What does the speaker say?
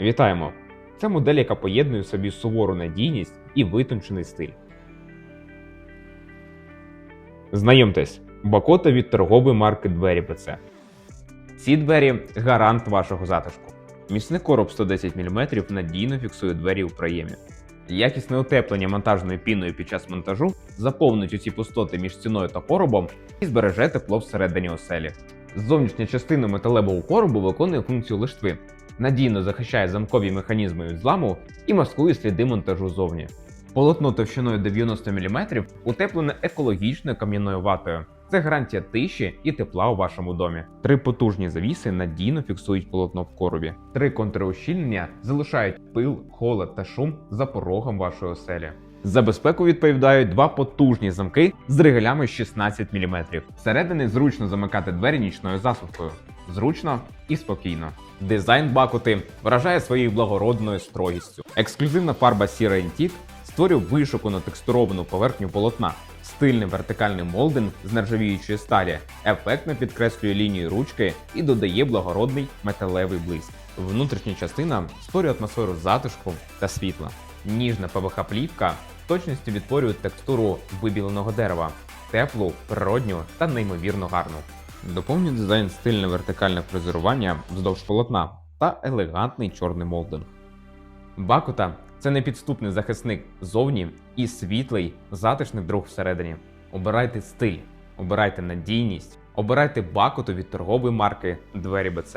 Вітаємо! Це модель, яка поєднує в собі сувору надійність і витончений стиль. Знайомтесь, Бакота від торгової марки Двері ПЦ. Ці двері гарант вашого затишку. Міцний короб 110 мм надійно фіксує двері у проємі. Якісне утеплення монтажною піною під час монтажу заповнить усі пустоти між стіною та коробом і збереже тепло всередині оселі. Зовнішня частина металевого коробу виконує функцію лиштви, надійно захищає замкові механізми від зламу і маскує сліди монтажу зовні. Полотно товщиною 90 мм утеплене екологічною кам'яною ватою. Це гарантія тиші і тепла у вашому домі. Три потужні завіси надійно фіксують полотно в коробі. Три контрущільнення залишають пил, холод та шум за порогом вашої оселі. За безпеку відповідають два потужні замки з ригелями 16 мм. Всередині зручно замикати двері нічною засувкою. Зручно і спокійно. Дизайн бакути вражає своєю благородною строгістю. Ексклюзивна фарба сіра Antique створює вишукану текстуровану поверхню полотна. Стильний вертикальний молдинг з нержавіючої сталі ефектно підкреслює лінію ручки і додає благородний металевий блиск. Внутрішня частина створює атмосферу затишку та світла. Ніжна ПВХ плівка в точності відтворює текстуру вибіленого дерева, теплу, природню та неймовірно гарну. Доповнює дизайн стильне вертикальне фрезерування вздовж полотна та елегантний чорний молдинг. Бакута це непідступний захисник зовні і світлий, затишний друг всередині. Обирайте стиль, обирайте надійність, обирайте бакуту від торгової марки Двері БЦ.